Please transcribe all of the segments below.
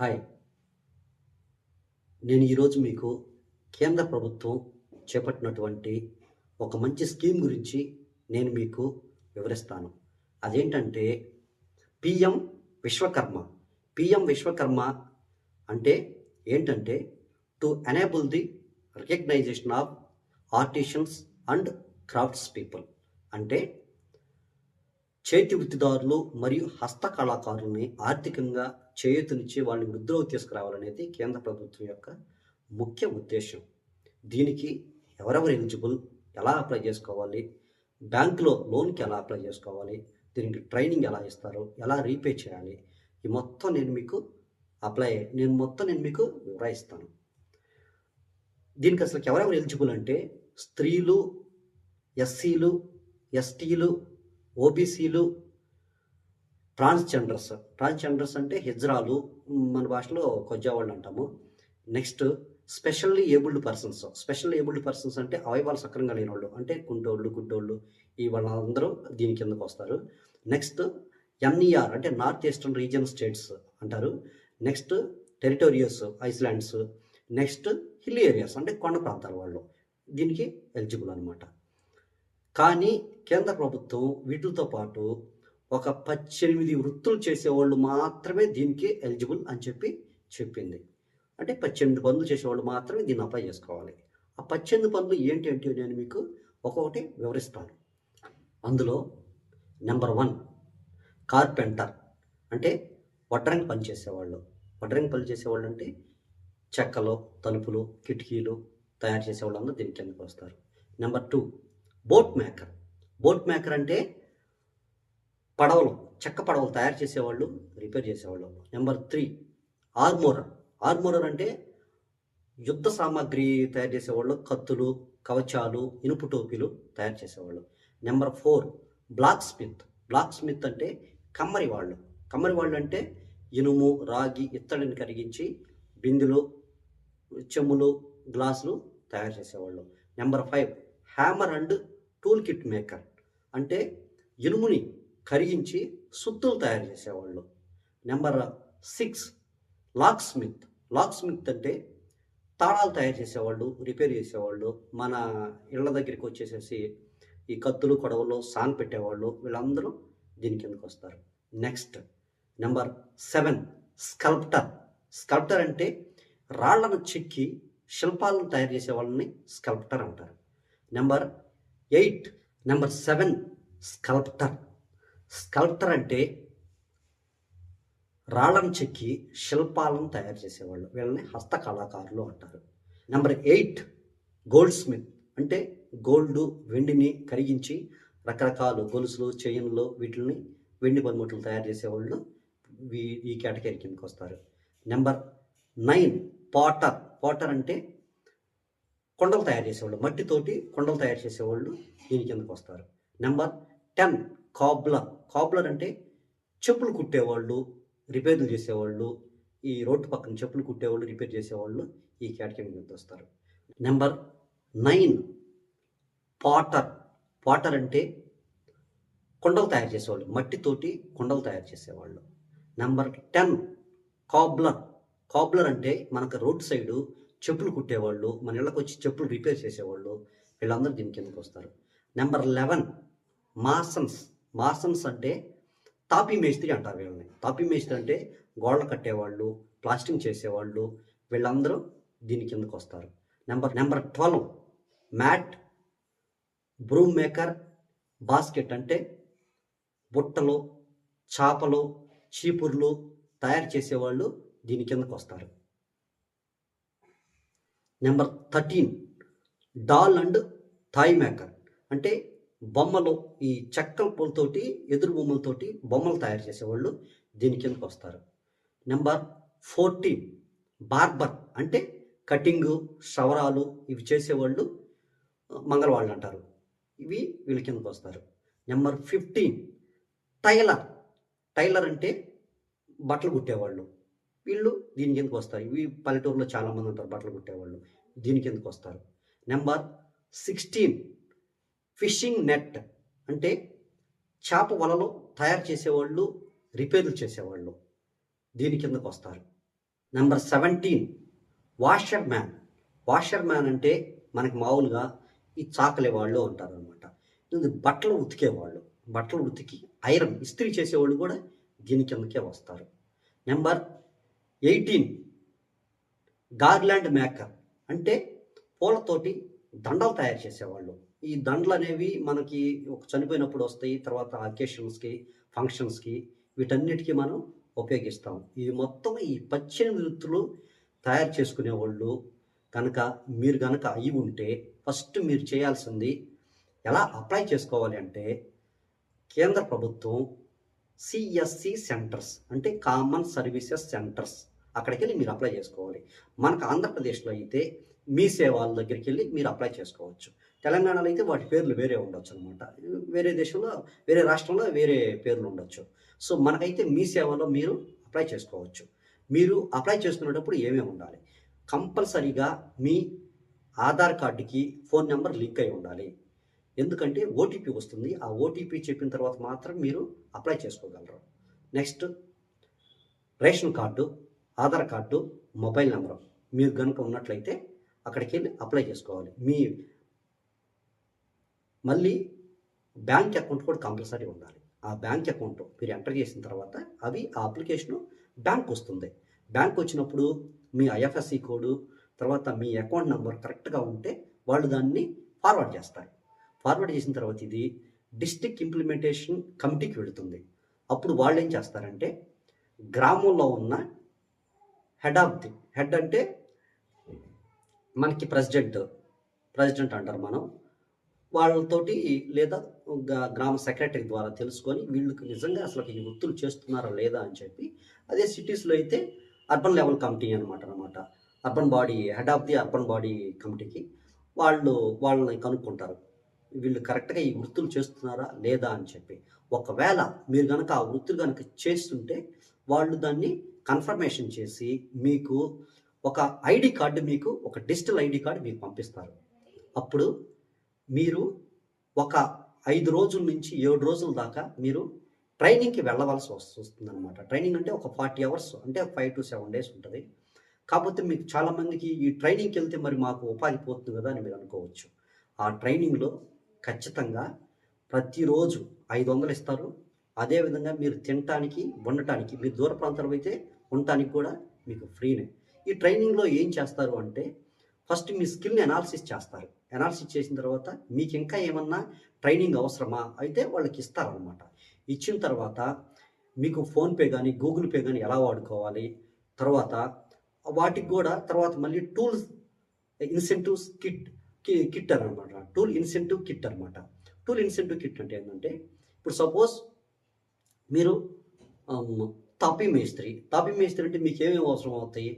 Hi. నేను ఈరోజు మీకు కేంద్ర ప్రభుత్వం చేపట్టినటువంటి ఒక మంచి స్కీమ్ గురించి నేను మీకు వివరిస్తాను. అదేంటంటే పిఎం విశ్వకర్మ. పిఎం విశ్వకర్మ అంటే ఏంటంటే to enable the recognition of artisans and crafts people. అంటే చేతి వృత్తిదారులు మరియు హస్త కళాకారుల్ని ఆర్థికంగా చేయూతనిచ్చి వాళ్ళని వృద్ధిలోకి తీసుకురావాలనేది కేంద్ర ప్రభుత్వం యొక్క ముఖ్య ఉద్దేశం. దీనికి ఎవరెవరు ఎలిజిబుల్ ఎలా అప్లై చేసుకోవాలి బ్యాంకులో లోన్కి ఎలా అప్లై చేసుకోవాలి దీనికి ట్రైనింగ్ ఎలా ఇస్తారు ఎలా రీపే చేయాలి ఈ మొత్తం నేను మీకు అప్లై నేను మొత్తం నేను మీకు వివరిస్తాను. దీనికి అసలు ఎవరెవరు ఎలిజిబుల్ అంటే స్త్రీలు ఎస్సీలు ఎస్టీలు ఓబీసీలు ట్రాన్స్జెండర్స్. ట్రాన్స్జెండర్స్ అంటే హిజ్రాలు మన భాషలో కొజ్జావాళ్ళు అంటాము. Next specially abled persons. Special abled persons అంటే అవయవాలు సక్రంగా లేని వాళ్ళు అంటే కుంటోళ్ళు గుడ్డోళ్ళు ఈ వాళ్ళందరూ దీని కిందకు వస్తారు. నెక్స్ట్ ఎన్ఈఆర్ అంటే నార్త్ ఈస్టర్న్ రీజియన్ స్టేట్స్ అంటారు. Next territories islands. Next hill areas అంటే కొండ ప్రాంతాల వాళ్ళు. దీనికి ఎలిజిబుల్ అనమాట కానీ కేంద్ర ప్రభుత్వం వీటితో పాటు ఒక పద్దెనిమిది వృత్తులు చేసేవాళ్ళు మాత్రమే దీనికి ఎలిజిబుల్ అని చెప్పి చెప్పింది. అంటే పద్దెనిమిది పనులు చేసేవాళ్ళు మాత్రమే దీన్ని అప్లై చేసుకోవాలి. ఆ పద్దెనిమిది పనులు ఏంటి అంటే నేను మీకు ఒక్కొక్కటి వివరిస్తాను. అందులో నెంబర్ వన్ కార్పెంటర్ అంటే వడ్రంగి పని చేసేవాళ్ళు. వడ్రంగి పని చేసేవాళ్ళు అంటే చెక్కలు తలుపులు కిటికీలు తయారు చేసేవాళ్ళందరూ దీని కిందకి వస్తారు. Number two boat maker. Boat maker అంటే పడవలు చెక్క పడవలు తయారు చేసేవాళ్ళు రిపేర్ చేసేవాళ్ళు. Number three ఆర్మోరర్. ఆర్మోరర్ అంటే యుద్ధ సామాగ్రి తయారు చేసేవాళ్ళు కత్తులు కవచాలు ఇనుపు టోపీలు తయారు చేసేవాళ్ళు. Number four blacksmith. Black Smith అంటే కమ్మరి వాళ్ళు. కమ్మరి వాళ్ళు అంటే ఇనుము రాగి ఇత్తడిని కరిగించి బిందులు చెమ్ములు గ్లాసులు తయారు చేసేవాళ్ళు. Number five hammer and tool kit maker. అంటే ఇనుముని కరిగించి సుత్తులు తయారు చేసేవాళ్ళు. Number six locksmith locksmith అంటే తాళాలు తయారు చేసేవాళ్ళు రిపేర్ చేసేవాళ్ళు. మన ఇళ్ళ దగ్గరికి వచ్చేసేసి ఈ కత్తులు కొడవలు సాన్ పెట్టేవాళ్ళు. వీళ్ళందరూ దీని కిందకు వస్తారు. Next number seven sculptor. Sculptor అంటే రాళ్ళను చెక్కి శిల్పాలను తయారు చేసే వాళ్ళని స్కల్ప్టర్ అంటారు. Number eight number seven sculptor sculptor అంటే రాళ్ళను చెక్కి శిల్పాలను తయారు చేసేవాళ్ళు. వీళ్ళని హస్త కళాకారులు అంటారు. నెంబర్ ఎయిట్ గోల్డ్ స్మిత్ అంటే గోల్డ్ వెండిని కరిగించి రకరకాల గొలుసులు చైన్లు వీటిని వెండి పనిముట్లు తయారు చేసేవాళ్ళు వీ- ఈ కేటగిరీ కిందకి వస్తారు నెంబర్ నైన్ పాటర్ పాటర్ అంటే కొండలు తయారు చేసేవాళ్ళు మట్టితోటి కొండలు తయారు చేసేవాళ్ళు దీని కిందకు వస్తారు. నెంబర్ టెన్ కాబ్లర్ కాబ్లర్ అంటే చెప్పులు కుట్టేవాళ్ళు రిపేర్లు చేసేవాళ్ళు ఈ రోడ్డు పక్కన చెప్పులు కుట్టేవాళ్ళు రిపేర్ చేసేవాళ్ళు ఈ కేటగిరీ కింద వస్తారు. నెంబర్ నైన్ పాటర్ పాటర్ అంటే కొండలు తయారు చేసేవాళ్ళు మట్టితోటి కొండలు తయారు చేసేవాళ్ళు. నెంబర్ టెన్ కాబ్లర్ కాబ్లర్ అంటే మనకు రోడ్ సైడు చెప్పులు కుట్టేవాళ్ళు మన ఇళ్ళకి వచ్చి చెప్పులు రిపేర్ చేసేవాళ్ళు వీళ్ళందరూ దీని కిందకు వస్తారు. నెంబర్ లెవెన్ మాసన్స్ మాసన్స్ అంటే తాపీ మేస్త్రి అంటారు వీళ్ళని. తాపీ మేస్త్రి అంటే గోడలు కట్టేవాళ్ళు ప్లాస్టింగ్ చేసేవాళ్ళు వీళ్ళందరూ దీని కిందకు వస్తారు. Number number twelve mat broom maker basket అంటే బుట్టలు చేపలు చీపుర్లు తయారు చేసేవాళ్ళు దీని కిందకు వస్తారు. Number thirteen doll and toy maker. అంటే బొమ్మలు ఈ చెక్కల పూలతోటి ఎదురు బొమ్మలతోటి బొమ్మలు తయారు చేసేవాళ్ళు దీని కిందకు వస్తారు? నెంబర్ ఫోర్టీన్ బార్బర్ అంటే కటింగు సవరాలు ఇవి చేసేవాళ్ళు మంగళవాళ్ళు అంటారు. ఇవి వీళ్ళ కిందకు వస్తారు? Number fifteen tailor. టైలర్ అంటే బట్టలు కుట్టేవాళ్ళు. వీళ్ళు దీని కిందకు వస్తారు. ఇవి పల్లెటూరులో చాలామంది ఉంటారు బట్టలు కుట్టేవాళ్ళు. దీని కిందకు వస్తారు. నెంబర్ సిక్స్టీన్ ఫిషింగ్ నెట్ అంటే చేప వలలు తయారు చేసేవాళ్ళు రిపేర్లు చేసేవాళ్ళు దీని కిందకు వస్తారు. Number seventeen washer man washer man అంటే మనకి మామూలుగా ఈ చాకలే వాళ్ళు అంటారు అనమాట ఇది బట్టలు ఉతికేవాళ్ళు. బట్టలు ఉతికి ఐరన్ ఇస్త్రీ చేసేవాళ్ళు కూడా దీని కిందకే వస్తారు. Number eighteen. గార్లాండ్ మేకర్ అంటే పూలతోటి దండలు తయారు చేసేవాళ్ళు. ఈ దండలు అనేవి మనకి ఒక చనిపోయినప్పుడు వస్తాయి తర్వాత అకేషన్స్కి ఫంక్షన్స్కి వీటన్నిటికీ మనం ఉపయోగిస్తాం. ఇవి మొత్తం ఈ పద్దెనిమిది వృత్తులు తయారు చేసుకునే వాళ్ళు కనుక మీరు కనుక అయి ఉంటే ఫస్ట్ మీరు చేయాల్సింది ఎలా అప్లై చేసుకోవాలి అంటే కేంద్ర ప్రభుత్వం సిఎస్సి సెంటర్స్ అంటే కామన్ సర్వీసెస్ సెంటర్స్ అక్కడికి వెళ్ళి మీరు అప్లై చేసుకోవాలి. మనకు ఆంధ్రప్రదేశ్లో అయితే మీ సేవల దగ్గరికి వెళ్ళి మీరు అప్లై చేసుకోవచ్చు. తెలంగాణలో అయితే వాటి పేర్లు వేరే ఉండొచ్చు అనమాట వేరే దేశంలో వేరే రాష్ట్రంలో వేరే పేర్లు ఉండొచ్చు. సో మనకైతే మీ సేవలో మీరు అప్లై చేసుకోవచ్చు. మీరు అప్లై చేసుకునేటప్పుడు ఏమేమి ఉండాలి? కంపల్సరీగా మీ ఆధార్ కార్డుకి ఫోన్ నెంబర్ లింక్ అయి ఉండాలి. ఎందుకంటే ఓటీపీ వస్తుంది. ఆ ఓటీపీ చెప్పిన తర్వాత మాత్రం మీరు అప్లై చేసుకోగలరు. Next ration card. Aadhaar card mobile number మీరు కనుక ఉన్నట్లయితే అక్కడికి వెళ్ళి అప్లై చేసుకోవాలి. మీ మళ్ళీ బ్యాంక్ అకౌంట్ కూడా కంపల్సరీ ఉండాలి. ఆ బ్యాంక్ అకౌంట్ మీరు ఎంటర్ చేసిన తర్వాత అవి ఆ అప్లికేషను బ్యాంక్ వస్తుంది. బ్యాంక్ వచ్చినప్పుడు మీ ఐఎఫ్ఎస్సి కోడ్ తర్వాత మీ అకౌంట్ నెంబర్ కరెక్ట్గా ఉంటే వాళ్ళు దాన్ని ఫార్వర్డ్ చేస్తారు. ఫార్వర్డ్ చేసిన తర్వాత ఇది డిస్ట్రిక్ట్ ఇంప్లిమెంటేషన్ కమిటీకి వెళుతుంది. అప్పుడు వాళ్ళు ఏం చేస్తారంటే గ్రామంలో ఉన్న హెడ్ ఆఫ్ ది హెడ్ అంటే మనకి ప్రెసిడెంట్ ప్రెసిడెంట్ అంటారు మనం. వాళ్ళతోటి లేదా గ్రామ సెక్రటరీ ద్వారా తెలుసుకొని వీళ్ళకి నిజంగా అసలు ఈ వృత్తులు చేస్తున్నారా లేదా అని చెప్పి అదే సిటీస్లో అయితే అర్బన్ లెవెల్ కమిటీ అనమాట అనమాట urban body head of the urban body కమిటీకి వాళ్ళు వాళ్ళని కనుక్కుంటారు. వీళ్ళు కరెక్ట్గా ఈ వృత్తులు చేస్తున్నారా లేదా అని చెప్పి. ఒకవేళ మీరు కనుక ఆ వృత్తులు కనుక చేస్తుంటే వాళ్ళు దాన్ని కన్ఫర్మేషన్ చేసి మీకు ఒక ఐడి కార్డు మీకు ఒక డిజిటల్ ఐడి కార్డు మీకు పంపిస్తారు. అప్పుడు మీరు ఒక ఐదు రోజుల నుంచి ఏడు రోజుల దాకా మీరు ట్రైనింగ్కి వెళ్ళవలసి వస్తుంది అనమాట ట్రైనింగ్ అంటే ఒక ఫార్టీ అవర్స్ అంటే ఫైవ్ టు సెవెన్ డేస్ ఉంటుంది. కాకపోతే మీకు చాలామందికి ఈ ట్రైనింగ్కి వెళ్తే మరి మాకు ఉపాధి పోతుంది కదా అని మీరు అనుకోవచ్చు. ఆ ట్రైనింగ్లో ఖచ్చితంగా ప్రతిరోజు ఐదు వందలు ఇస్తారు. అదేవిధంగా మీరు తినటానికి ఉండటానికి మీరు దూర ప్రాంతాలు అయితే ఉండటానికి కూడా మీకు ఫ్రీనే. ఈ ట్రైనింగ్లో ఏం చేస్తారు అంటే ఫస్ట్ మీ స్కిల్ని అనాలిసిస్ చేస్తారు. అనాలిసిస్ చేసిన తర్వాత మీకు ఇంకా ఏమన్నా ట్రైనింగ్ అవసరమా? అయితే వాళ్ళకి ఇస్తారనమాట ఇచ్చిన తర్వాత మీకు ఫోన్పే కానీ గూగుల్ పే కానీ ఎలా వాడుకోవాలి? తర్వాత వాటికి కూడా తర్వాత మళ్ళీ టూల్స్ ఇన్సెంటివ్స్ కిట్ కిట్ అనమాట టూల్ ఇన్సెంటివ్ కిట్ అనమాట టూల్ ఇన్సెంటివ్ కిట్ అంటే ఏంటంటే ఇప్పుడు సపోజ్ మీరు ఆమ్, తాపీ మేస్త్రి. తాపీ మేస్త్రి అంటే మీకు ఏమేమి అవసరం అవుతాయి?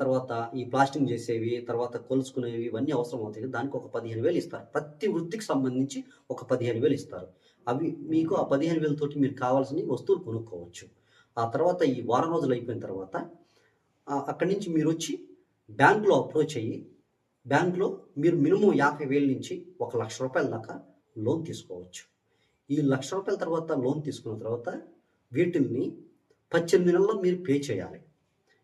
తర్వాత ఈ ప్లాస్టింగ్ చేసేవి తర్వాత కొలుచుకునేవి ఇవన్నీ అవసరం అవుతాయి దానికి ఒక పదిహేను వేలు ఇస్తారు. ప్రతి వృత్తికి సంబంధించి ఒక పదిహేను వేలు ఇస్తారు. అవి మీకు ఆ పదిహేను వేలతోటి మీరు కావాల్సిన వస్తువులు కొనుక్కోవచ్చు. ఆ తర్వాత ఈ వారం రోజులు అయిపోయిన తర్వాత అక్కడి నుంచి మీరు వచ్చి బ్యాంకులో అప్రోచ్ అయ్యి బ్యాంకులో మీరు మినిమం యాభై వేల నుంచి ఒక లక్ష రూపాయల దాకా లోన్ తీసుకోవచ్చు. ఈ లక్ష రూపాయల తర్వాత లోన్ తీసుకున్న తర్వాత వీటిల్ని పద్దెనిమిది నెలల్లో మీరు పే చేయాలి.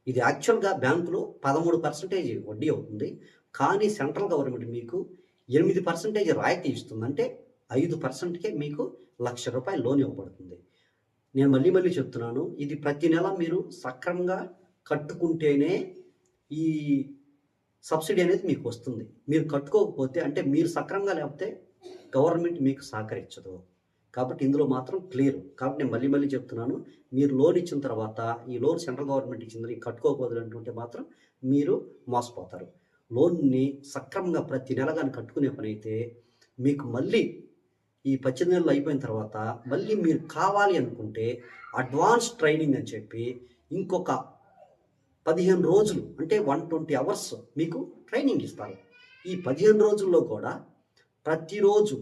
ఇది యాక్చువల్గా బ్యాంకులో పదమూడు పర్సెంటేజ్ వడ్డీ అవుతుంది. కానీ సెంట్రల్ గవర్నమెంట్ మీకు ఎనిమిది పర్సెంటేజ్ రాయితీ ఇస్తుంది. అంటే ఐదు పర్సెంట్కే మీకు లక్ష రూపాయలు లోన్ ఇవ్వబడుతుంది. నేను మళ్ళీ మళ్ళీ చెప్తున్నాను. ఇది ప్రతి నెల మీరు సక్రమంగా కట్టుకుంటేనే ఈ సబ్సిడీ అనేది మీకు వస్తుంది. మీరు కట్టుకోకపోతే అంటే మీరు సక్రమంగా లేకపోతే గవర్నమెంట్ మీకు సహకరించదు. కాబట్టి ఇందులో మాత్రం క్లియర్. కాబట్టి నేను మళ్ళీ మళ్ళీ చెప్తున్నాను మీరు లోన్ ఇచ్చిన తర్వాత ఈ లోన్ సెంట్రల్ గవర్నమెంట్ ఇచ్చిందని కట్టుకోకపోదు అంటుంటే మాత్రం మీరు మోసపోతారు. లోన్ని సక్రమంగా ప్రతి నెల కానీ కట్టుకునే పని అయితే మీకు మళ్ళీ ఈ పద్దెనిమిది నెలలు అయిపోయిన తర్వాత మళ్ళీ మీరు కావాలి అనుకుంటే అడ్వాన్స్ ట్రైనింగ్ అని చెప్పి ఇంకొక పదిహేను రోజులు అంటే వన్ ట్వంటీ అవర్స్ మీకు ట్రైనింగ్ ఇస్తారు. ఈ పదిహేను రోజుల్లో కూడా ప్రతిరోజు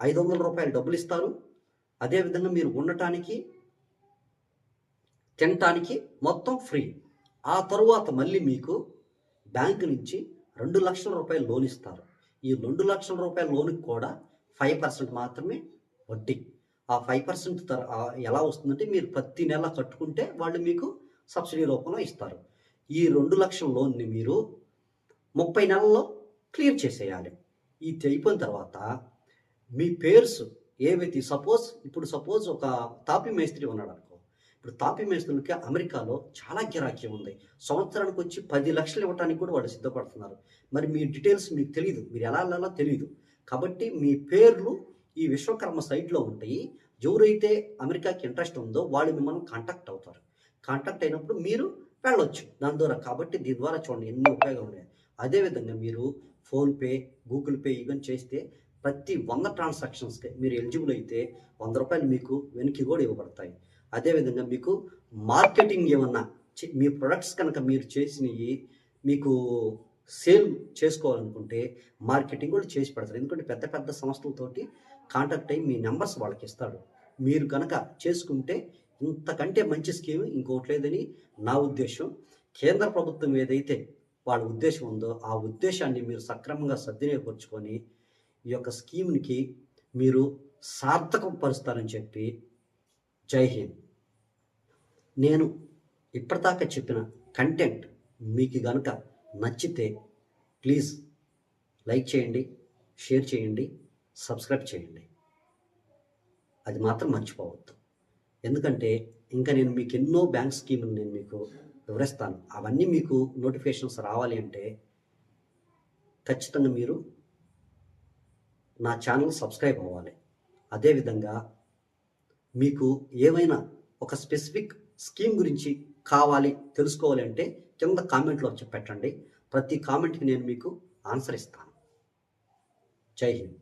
ఐదు వందల రూపాయలు డబ్బులు ఇస్తారు. అదేవిధంగా మీరు ఉండటానికి తినటానికి మొత్తం ఫ్రీ. ఆ తరువాత మళ్ళీ మీకు బ్యాంక్ నుంచి రెండు లక్షల రూపాయలు లోన్ ఇస్తారు. ఈ రెండు లక్షల రూపాయల లోన్కి కూడా ఫైవ్ పర్సెంట్ మాత్రమే వడ్డీ. ఆ ఫైవ్ పర్సెంట్ ఎలా వస్తుందంటే మీరు ప్రతి నెల కట్టుకుంటే వాళ్ళు మీకు సబ్సిడీ రూపంలో ఇస్తారు. ఈ రెండు లక్షల లోన్ని మీరు ముప్పై నెలల్లో క్లియర్ చేసేయాలి. ఇది అయిపోయిన తర్వాత మీ పేర్స్ ఏవైతే సపోజ్ ఇప్పుడు సపోజ్ ఒక తాపి మేస్త్రి ఉన్నాడు అనుకో ఇప్పుడు తాపి మేస్త్రులకి అమెరికాలో చాలా గిరాకీ ఉంది. సంవత్సరానికి వచ్చి పది లక్షలు ఇవ్వడానికి కూడా వాళ్ళు సిద్ధపడుతున్నారు. మరి మీ డీటెయిల్స్ మీకు తెలియదు మీరు ఎలా వెళ్ళాలో తెలియదు కాబట్టి మీ పేర్లు ఈ విశ్వకర్మ సైట్లో ఉంటాయి. ఎవరైతే అమెరికాకి ఇంట్రెస్ట్ ఉందో వాళ్ళు మిమ్మల్ని కాంటాక్ట్ అవుతారు. కాంటాక్ట్ అయినప్పుడు మీరు వెళ్ళొచ్చు. దాని ద్వారా కాబట్టి దీని ద్వారా చూడండి ఎన్ని ఉపయోగాలు ఉన్నాయి. అదేవిధంగా మీరు ఫోన్పే గూగుల్ పే ఈవెన్ చేస్తే ప్రతి వంద ట్రాన్సాక్షన్స్కి మీరు ఎలిజిబుల్ అయితే వంద రూపాయలు మీకు వెనక్కి కూడా ఇవ్వబడతాయి. అదేవిధంగా మీకు మార్కెటింగ్ ఏమన్నా మీ ప్రొడక్ట్స్ కనుక మీరు చేసినవి మీకు సేల్ చేసుకోవాలనుకుంటే మార్కెటింగ్ కూడా చేసి పెడతారు. ఎందుకంటే పెద్ద పెద్ద సంస్థలతోటి కాంటాక్ట్ అయ్యి మీ నెంబర్స్ వాళ్ళకి ఇస్తాడు మీరు కనుక చేసుకుంటే ఇంతకంటే మంచి స్కీమ్ ఇంకోటి లేదని నా ఉద్దేశం. కేంద్ర ప్రభుత్వం ఏదైతే వాళ్ళ ఉద్దేశం ఉందో ఆ ఉద్దేశాన్ని మీరు సక్రమంగా సద్వినియోగపరుచుకొని ఈ యొక్క స్కీమ్కి మీరు సార్థకం పరుస్తారని చెప్పి జై హింద్. నేను ఇప్పటిదాకా చెప్పిన కంటెంట్ మీకు గనుక నచ్చితే ప్లీజ్ లైక్ చేయండి షేర్ చేయండి సబ్స్క్రైబ్ చేయండి. అది మాత్రం మర్చిపోవద్దు. ఎందుకంటే ఇంకా నేను మీకు ఎన్నో బ్యాంక్ స్కీములు నేను మీకు వివరిస్తాను. అవన్నీ మీకు నోటిఫికేషన్స్ రావాలి అంటే ఖచ్చితంగా మీరు నా ఛానల్ సబ్స్క్రైబ్ అవ్వాలి. అదేవిధంగా మీకు ఏమైనా ఒక స్పెసిఫిక్ స్కీమ్ గురించి కావాలి తెలుసుకోవాలి అంటే కింద కామెంట్లో వచ్చి పెట్టండి ప్రతి కామెంట్కి నేను మీకు ఆన్సర్ ఇస్తాను. జై హింద్.